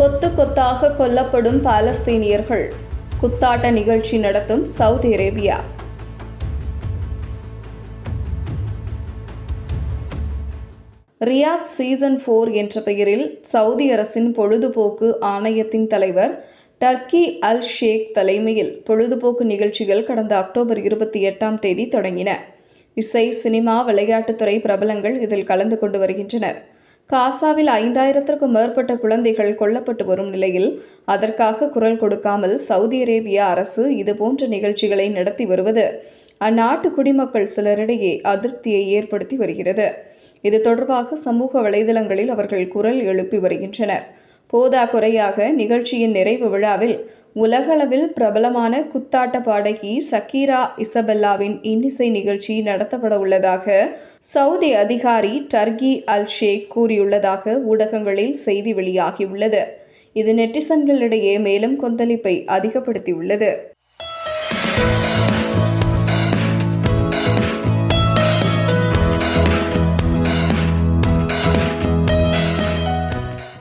கொத்து கொத்தாக கொல்லப்படும் பாலஸ்தீனியர்கள் குத்தாட்ட நிகழ்ச்சி நடத்தும் Saudi Arabia. Riyadh season four என்ற பெயரில் சவுதி அரசின் பொழுதுபோக்கு ஆணையத்தின் தலைவர் டர்கி அல் ஷேக் தலைமையில் பொழுதுபோக்கு நிகழ்ச்சிகள் கடந்த அக்டோபர் இருபத்தி எட்டாம் தேதி தொடங்கின. இசை சினிமா விளையாட்டுத்துறை பிரபலங்கள் இதில் கலந்து கொண்டு வருகின்றனர். காசாவில் ஐந்தாயிரத்திற்கும் மேற்பட்ட குழந்தைகள் கொல்லப்பட்டு வரும் நிலையில் அதற்காக குரல் கொடுக்காமல் சவுதி அரேபிய அரசு இதுபோன்ற நிகழ்ச்சிகளை நடத்தி வருவது அந்நாட்டு குடிமக்கள் சிலரிடையே அதிருப்தியை ஏற்படுத்தி வருகிறது. இது தொடர்பாக சமூக வலைதளங்களில் அவர்கள் குரல் எழுப்பி வருகின்றனர். போதா குறையாக நிகழ்ச்சியின் நிறைவு விழாவில் உலகளவில் பிரபலமான குத்தாட்ட பாடகி சக்கீரா இசபெல்லாவின் இன்னிசை நிகழ்ச்சி நடத்தப்பட உள்ளதாக சவுதி அதிகாரி டர்கி அல் ஷேக் கூறியுள்ளதாக ஊடகங்களில் செய்தி வெளியாகியுள்ளது. இது நெட்டிசன்களிடையே மேலும் கொந்தளிப்பை அதிகப்படுத்தியுள்ளது.